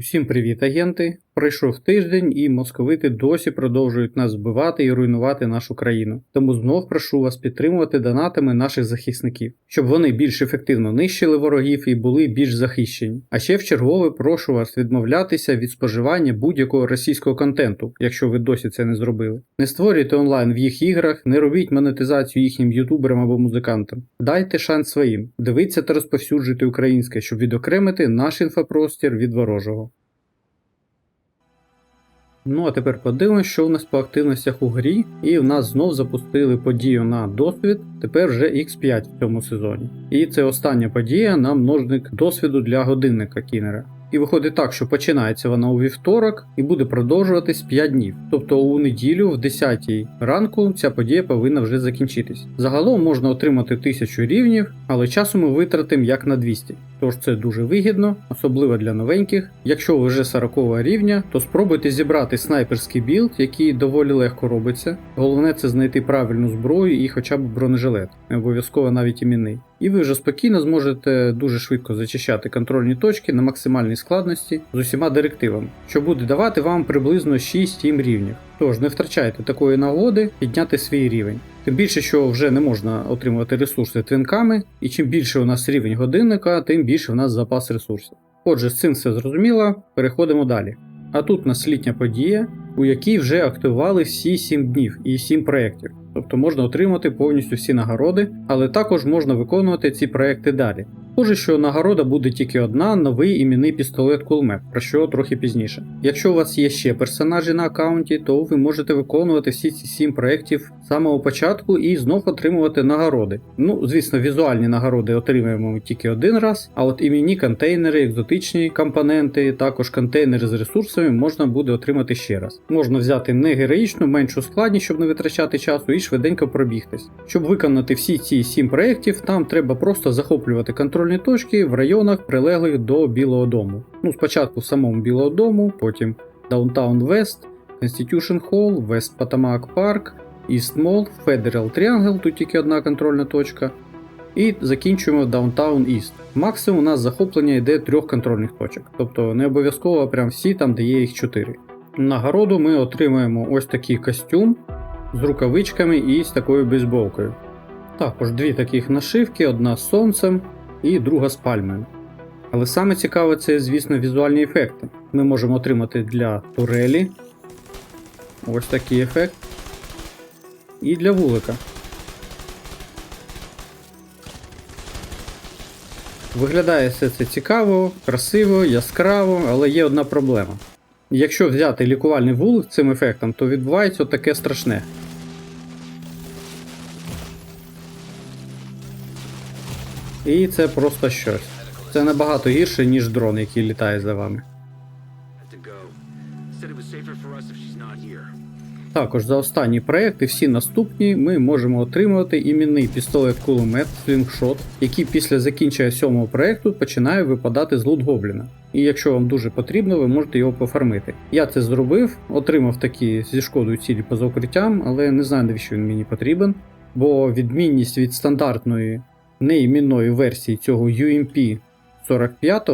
Усім привіт, агенти! Пройшов тиждень і московити досі продовжують нас збивати і руйнувати нашу країну. Тому знов прошу вас підтримувати донатами наших захисників, щоб вони більш ефективно нищили ворогів і були більш захищені. А ще в чергове прошу вас відмовлятися від споживання будь-якого російського контенту, якщо ви досі це не зробили. Не створюйте онлайн в їх іграх, не робіть монетизацію їхнім ютуберам або музикантам. Дайте шанс своїм, дивіться та розповсюджуйте українське, щоб відокремити наш інфопростір від ворожого. Ну а тепер подивимося, що у нас по активностях у грі, і в нас знов запустили подію на досвід, тепер вже X5 в цьому сезоні. І це остання подія на множник досвіду для годинника Кінера. І виходить так, що починається вона у вівторок і буде продовжуватись 5 днів. Тобто у неділю в 10 ранку ця подія повинна вже закінчитись. Загалом можна отримати 1000 рівнів, але часу ми витратимо як на 200. Тож це дуже вигідно, особливо для новеньких. Якщо ви вже 40 рівня, то спробуйте зібрати снайперський білд, який доволі легко робиться. Головне це знайти правильну зброю і хоча б бронежилет, не обов'язково навіть іменний. І ви вже спокійно зможете дуже швидко зачищати контрольні точки на максимальній складності з усіма директивами, що буде давати вам приблизно 6-7 рівнів. Тож не втрачайте такої нагоди підняти свій рівень. Тим більше, що вже не можна отримувати ресурси твінками, і чим більше у нас рівень годинника, тим більше у нас запас ресурсів. Отже, з цим все зрозуміло, переходимо далі. А тут у нас літня подія, у якій вже активували всі 7 днів і 7 проєктів. Тобто можна отримати повністю всі нагороди, але також можна виконувати ці проекти далі. Схоже, що нагорода буде тільки одна новий іменний пістолет кулемет, про що трохи пізніше. Якщо у вас є ще персонажі на аккаунті, то ви можете виконувати всі ці 7 проєктів з самого початку і знов отримувати нагороди. Ну, звісно, візуальні нагороди отримуємо тільки один раз, а от іменні контейнери, екзотичні компоненти, також контейнери з ресурсами можна буде отримати ще раз. Можна взяти не героїчну, меншу складність, щоб не витрачати часу, і швиденько пробігтись. Щоб виконати всі ці 7 проєктів, там треба просто захоплювати контрольні точки в районах, прилеглих до Білого Дому. Ну, спочатку в самому Білого Дому, потім Downtown West, Constitution Hall, West Potomac Park, East Mall, Federal Triangle, тут тільки одна контрольна точка. І закінчуємо Downtown East. Максимум у нас захоплення йде трьох контрольних точок, тобто не обов'язково прям всі там, де є їх 4. Нагороду ми отримаємо ось такий костюм з рукавичками і з такою бейсболкою. Також дві таких нашивки, одна з сонцем і друга з пальмою. Але саме цікаве це, звісно, візуальні ефекти. Ми можемо отримати для турелі ось такий ефект. І для вулика. Виглядає все це цікаво, красиво, яскраво, але є одна проблема. Якщо взяти лікувальний вулик цим ефектом, то відбувається таке страшне. І це просто щось. Це набагато гірше, ніж дрон, який літає за вами. Також за останній проект і всі наступні ми можемо отримувати іменний пістолет кулемет Slingshot, який після закінчення сьомого проекту починає випадати з лут гобліна. І якщо вам дуже потрібно, ви можете його пофармити. Я це зробив, отримав такі зі шкодою цілі поза укриттям, але не знаю навіщо він мені потрібен, бо відмінність від стандартної неіменної версії цього UMP 45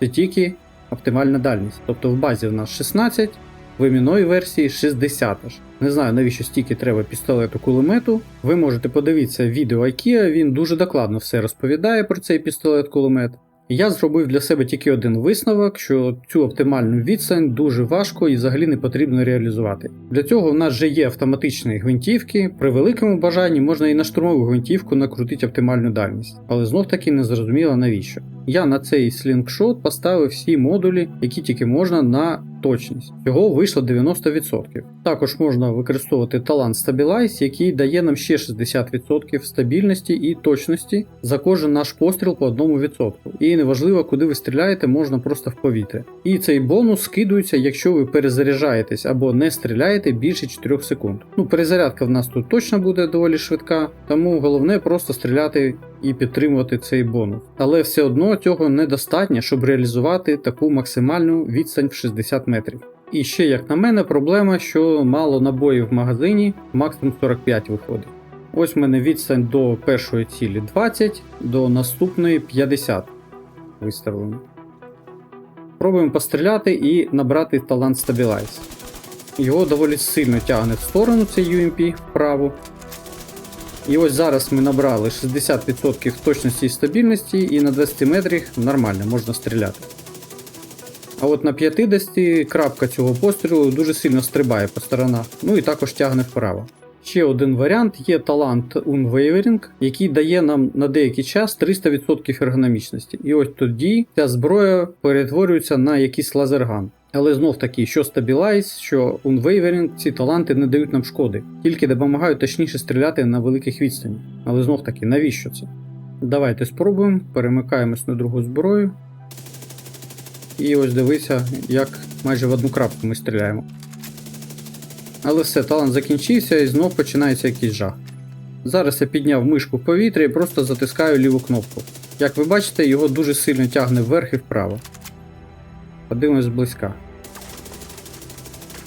це тільки оптимальна дальність. Тобто в базі в нас 16, в іміної версії 60 аж. Не знаю, навіщо стільки треба пістолету кулемету. Ви можете подивитися відео IKEA, він дуже докладно все розповідає про цей пістолет кулемет. Я зробив для себе тільки один висновок, що цю оптимальну відстань дуже важко і взагалі не потрібно реалізувати. Для цього в нас вже є автоматичні гвинтівки. При великому бажанні можна і на штурмову гвинтівку накрутити оптимальну дальність, але знов таки не зрозуміло навіщо. Я на цей слінгшот поставив всі модулі, які тільки можна на точність. Цього вийшло 90%. Також можна використовувати талант Stabilize, який дає нам ще 60% стабільності і точності за кожен наш постріл по 1%. І неважливо, куди ви стріляєте, можна просто в повітря. І цей бонус скидується, якщо ви перезаряджаєтесь або не стріляєте більше 4 секунд. Ну, перезарядка в нас тут точно буде доволі швидка, тому головне просто стріляти і підтримувати цей бонус. Але все одно цього недостатньо, щоб реалізувати таку максимальну відстань в 60 метрів. І ще, як на мене, проблема, що мало набоїв в магазині, максимум 45 виходить. Ось в мене відстань до першої цілі 20, до наступної 50 виставлено. Пробуємо постріляти і набрати талант Stabilize. Його доволі сильно тягне в сторону цей UMP вправо. І ось зараз ми набрали 60% точності і стабільності, і на 20 метрах нормально можна стріляти. А от на 50 крапка цього пострілу дуже сильно стрибає по сторонах, ну і також тягне вправо. Ще один варіант є талант Unwavering, який дає нам на деякий час 300% ергономічності. І ось тоді ця зброя перетворюється на якийсь лазерган. Але знов таки, що Stabilize, що Unwavering, ці таланти не дають нам шкоди, тільки допомагають точніше стріляти на великих відстанях. Але знов таки, навіщо це? Давайте спробуємо, перемикаємось на другу зброю. І ось дивися, як майже в одну крапку ми стріляємо. Але все, талант закінчився і знов починається якийсь жах. Зараз я підняв мишку в повітря і просто затискаю ліву кнопку. Як ви бачите, його дуже сильно тягне вверх і вправо. Подивимось зблизька.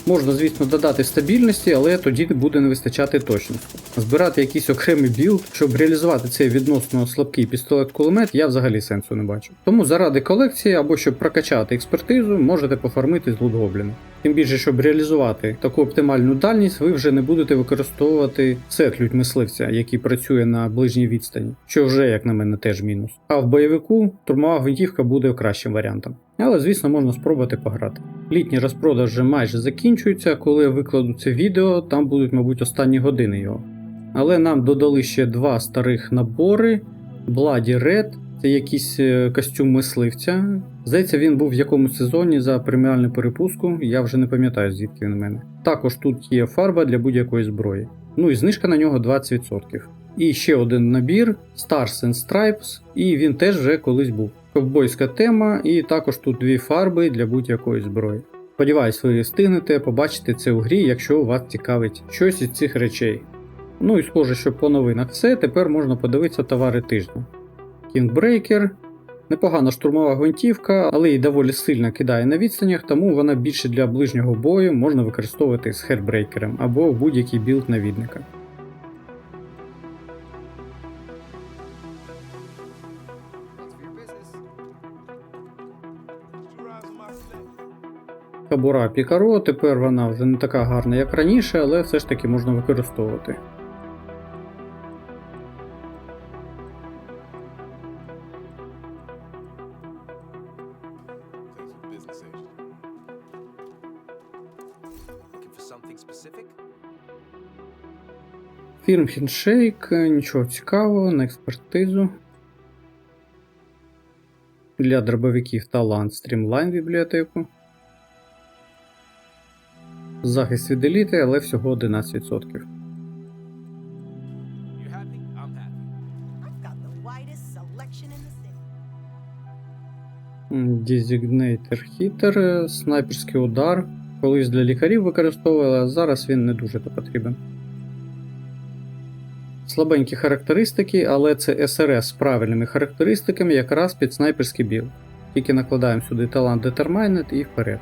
Можна, звісно, додати стабільності, але тоді буде не вистачати точності. Збирати якийсь окремий білд, щоб реалізувати цей відносно слабкий пістолет-кулемет, я взагалі сенсу не бачу. Тому заради колекції або щоб прокачати експертизу, можете пофармити з лутгобліна. Тим більше, щоб реалізувати таку оптимальну дальність, ви вже не будете використовувати сет лють мисливця, який працює на ближній відстані, що вже, як на мене, теж мінус. А в бойовику турмова гвинтівка буде кращим варіантом. Але, звісно, можна спробувати пограти. Літній розпродаж вже майже закінчується, коли я викладу це відео, там будуть, мабуть, останні години його. Але нам додали ще два старих набори: Bloody Red, це якийсь е, костюм мисливця. Здається, він був в якомусь сезоні за преміальну перепуску, я вже не пам'ятаю, звідки він у мене. Також тут є фарба для будь-якої зброї. Ну і знижка на нього 20%. І ще один набір Stars and Stripes, і він теж вже колись був. Ковбойська тема, і також тут дві фарби для будь-якої зброї. Сподіваюсь, ви встигнете побачити це у грі, якщо вас цікавить щось із цих речей. Ну і схоже, що по новинах все, тепер можна подивитися товари тижня. Kingбрейкер. Непогана штурмова гвинтівка, але й доволі сильно кидає на відстанях, тому вона більше для ближнього бою можна використовувати з хедбрейкером або будь-який білд навідника. Кабура Пікаро, тепер вона вже не така гарна, як раніше, але все ж таки можна використовувати. Фільм Хіншейк, нічого цікавого, на експертизу. Для дробовиків талант стрімлайн бібліотеку. Захист від еліти, але всього 11%. You happy? I'm happy. I've got the widest selection in the city. Designator Hitter, снайперський удар. Колись для лікарів використовували, а зараз він не дуже то потрібен. Слабенькі характеристики, але це СРС з правильними характеристиками якраз під снайперський біл. Тільки накладаємо сюди талант Determined і вперед.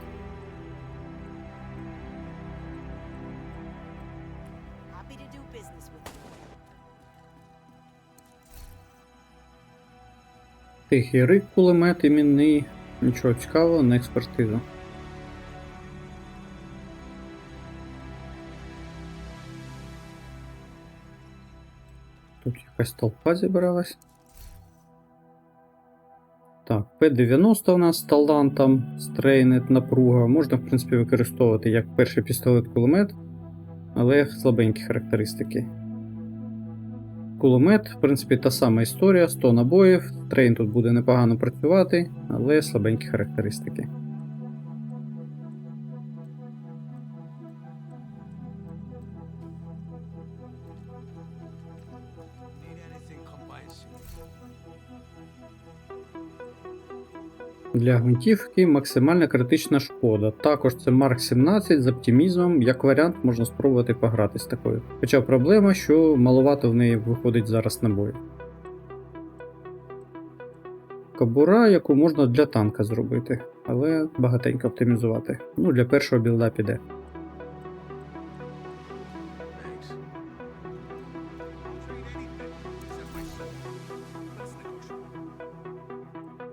Тихий рик, кулемет іменний. Нічого цікавого, на експертизу. Якась толпа зібралась. Так, П-90 у нас з талантом, стрейнет, напруга. Можна, в принципі, використовувати як перший пістолет-кулемет, але слабенькі характеристики. Кулемет, в принципі, та сама історія, 100 набоїв. Трейн тут буде непогано працювати, але слабенькі характеристики. Для гвинтівки максимальна критична шкода. Також це Марк 17 з оптимізмом. Як варіант, можна спробувати пограти з такою. Хоча проблема, що маловато в неї виходить зараз набоїв. Кабура, яку можна для танка зробити, але багатенько оптимізувати. Ну, для першого білда піде.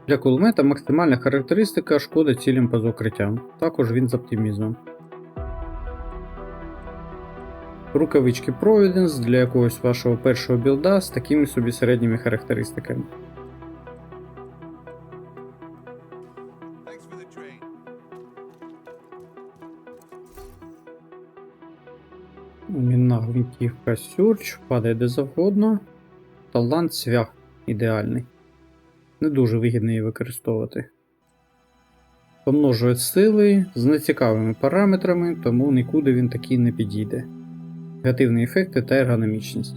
Для кулемета максимальна характеристика шкода цілям поза укриттям. Також він з оптимізмом. Рукавички Providence для якогось вашого першого білда з такими собі середніми характеристиками. Мінна гвинтівка Сюрч падає де завгодно. Талант свях ідеальний. Не дуже вигідно її використовувати. Помножує сили з нецікавими параметрами, тому нікуди він такий не підійде. Негативні ефекти та ергономічність.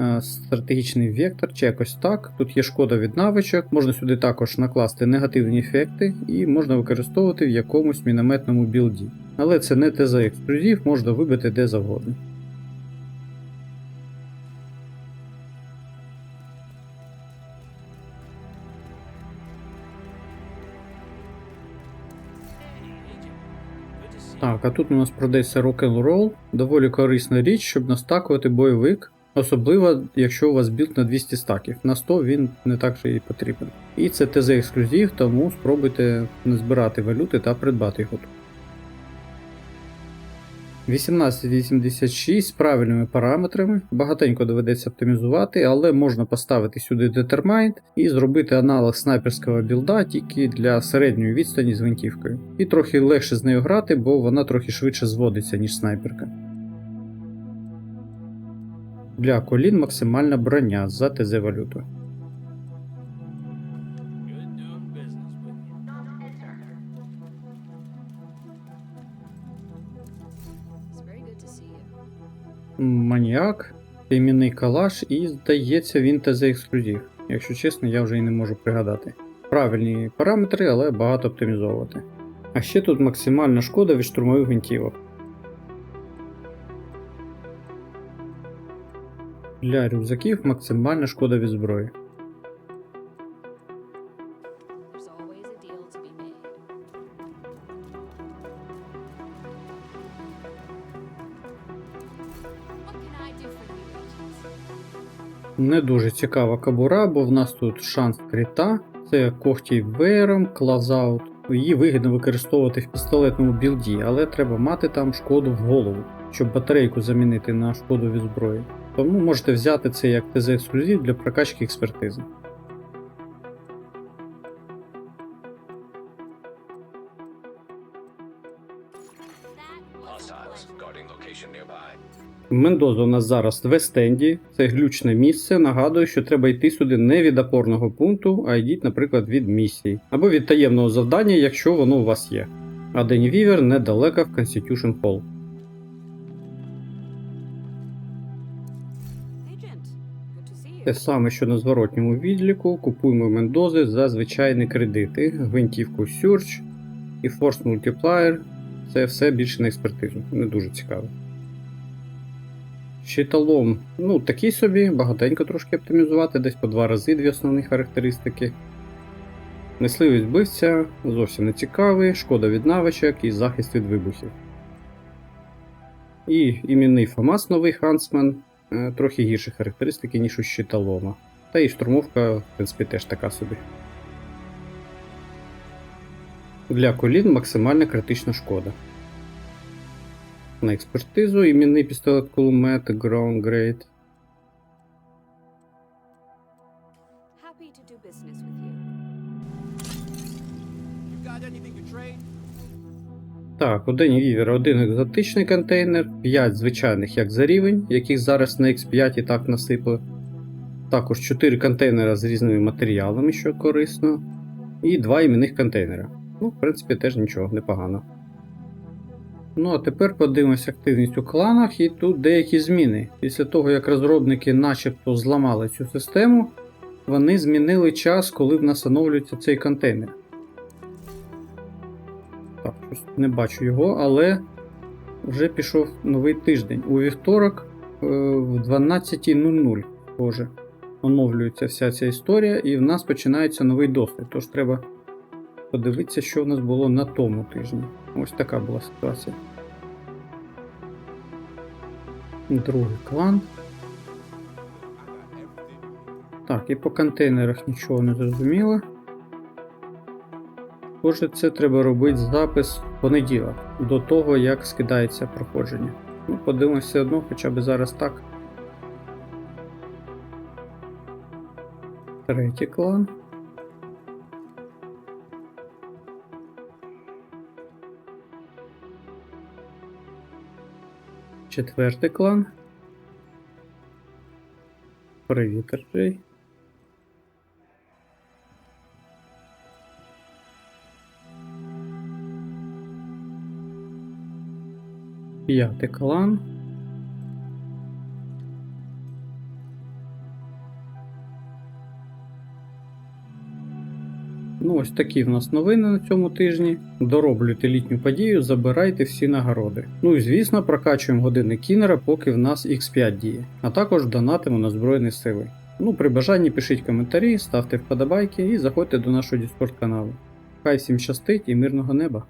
Е, Стратегічний вектор чи якось так. Тут є шкода від навичок, можна сюди також накласти негативні ефекти і можна використовувати в якомусь мінометному білді. Але це не ТЗ ексклюзив, можна вибити де завгодно. Так, а тут у нас продається рок-н-рол. Доволі корисна річ, щоб настакувати бойовик. Особливо, якщо у вас білд на 200 стаків. На 100 він не так же і потрібен. І це ТЗ ексклюзив, тому спробуйте не збирати валюти та придбати його. 1886 з правильними параметрами. Багатенько доведеться оптимізувати, але можна поставити сюди Determined і зробити аналог снайперського білда тільки для середньої відстані з гвинтівкою. І трохи легше з нею грати, бо вона трохи швидше зводиться, ніж снайперка. Для колін максимальна броня за ТЗ валюту. Маніак, іменний калаш, і здається, він ТЗ ексклюзив. Якщо чесно, я вже і не можу пригадати. Правильні параметри, але багато оптимізовувати. А ще тут максимальна шкода від штурмових гвинтівок. Для рюкзаків максимальна шкода від зброї. Не дуже цікава кабура, бо в нас тут шанс крита. Це когті веєром, клазаут. Її вигідно використовувати в пістолетному білді, але треба мати там шкоду в голову, щоб батарейку замінити на шкоду від зброї. Тому можете взяти це як ТЗ ексклюзив для прокачки експертизи. Мендоза у нас зараз в Вестенді, це глючне місце. Нагадую, що треба йти сюди не від опорного пункту, а йдіть, наприклад, від місії або від таємного завдання, якщо воно у вас є. А Дені Вівер недалеко в Constitution Hall. Те саме, що на зворотньому відліку, купуємо мендози за звичайні кредити, гвинтівку Surge і Force Multiplier. Це все більше на експертизу, не дуже цікаво. Щиталом, ну такий собі, багатенько трошки оптимізувати, десь по два рази дві основні характеристики. Мисливість вбивця зовсім не цікавий, шкода від навичок і захист від вибухів. І іменний Фомас новий Хансмен, Е, трохи гірші характеристики, ніж у щиталома. Та і штурмовка, в принципі, теж така собі. Для колін максимальна критична шкода. На експертизу іменний пістолет кулемет Ground Grade. Так, у Дені Вівера один екзотичний контейнер, 5 звичайних як за рівень, яких зараз на X5 і так насипали. Також 4 контейнера з різними матеріалами, що корисно. І 2 іменних контейнера. Ну, в принципі, теж нічого, непогано. Ну а тепер подивимось активність у кланах, і тут деякі зміни. Після того, як розробники начебто зламали цю систему, вони змінили час, коли в нас оновлюється цей контейнер. Так, не бачу його, але вже пішов новий тиждень. У вівторок е, в 12.00 схоже, оновлюється вся ця історія, і в нас починається новий досвід. Тож треба подивитися, що в нас було на тому тижні. Ось така була ситуація. Другий клан. Так, і по контейнерах нічого не зрозуміло. Схоже, це треба робити запис в понеділок, до того, як скидається проходження. Ну, подивимося все одно, хоча б зараз так. Третій клан. Четвертий клан. Привіт, Арджей. П'ятий клан. Ну, ось такі в нас новини на цьому тижні. Дороблюйте літню подію, забирайте всі нагороди. Ну і звісно, прокачуємо години кінера, поки в нас X5 діє, а також донатимо на Збройні Сили. Ну, при бажанні пишіть коментарі, ставте вподобайки і заходьте до нашого Discord каналу. Хай всім щастить і мирного неба!